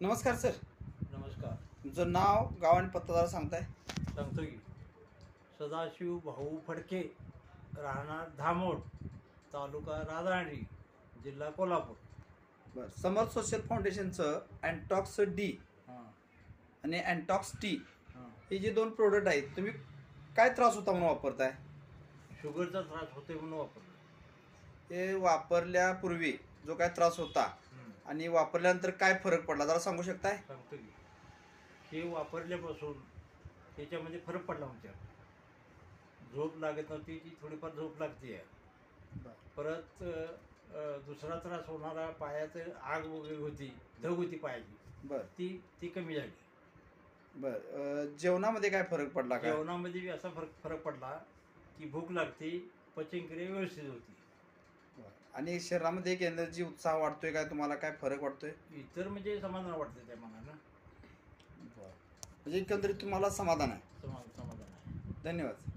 नमस्कार सर. नमस्कार. तुमचं नाव गाव आणि पत्ता जरा सांगताय सांगतो की सदाशिव भाऊ फडके राहणार धामोड तालुका राधानगरी जिल्हा कोल्हापूर. बरं. समर्थ सोशल फाउंडेशनचं अँटॉक्स डी हां. आणि अँटॉक्स टी हां. हे जे दोन प्रोडक्ट आहेत तुम्ही काय त्रास होता म्हणून वापरताय? शुगरचा त्रास होते म्हणून वापरलं हे वापरल्यापूर्वी जो काय त्रास होता. आणि वापरल्यानंतर काय फरक पडला? जरा सांगू शकताय? सांगतो की हे वापरल्यापासून त्याच्यामध्ये फरक पडला आमच्या. झोप लागत नव्हती ती थोडीफार झोप लागते. परत अ, अ, दुसरा त्रास होणारा पायात आग वगैरे होती धग होती पायाची. बरं. ती ती कमी झाली. बरं. अं, जेवणामध्ये काय फरक पडला जेवणामध्ये बी असा फरक फरक पडला की भूक लागते पचनक्रिया व्यवस्थित होती. आणि शरीरामध्ये एक एनर्जी उत्साह वाटतोय काय? तुम्हाला काय फरक वाटतोय? इतर म्हणजे समाधान वाटतं त्या मनानं म्हणजे एकंदरीत तुम्हाला समाधान आहे. समा समाधान आहे. धन्यवाद.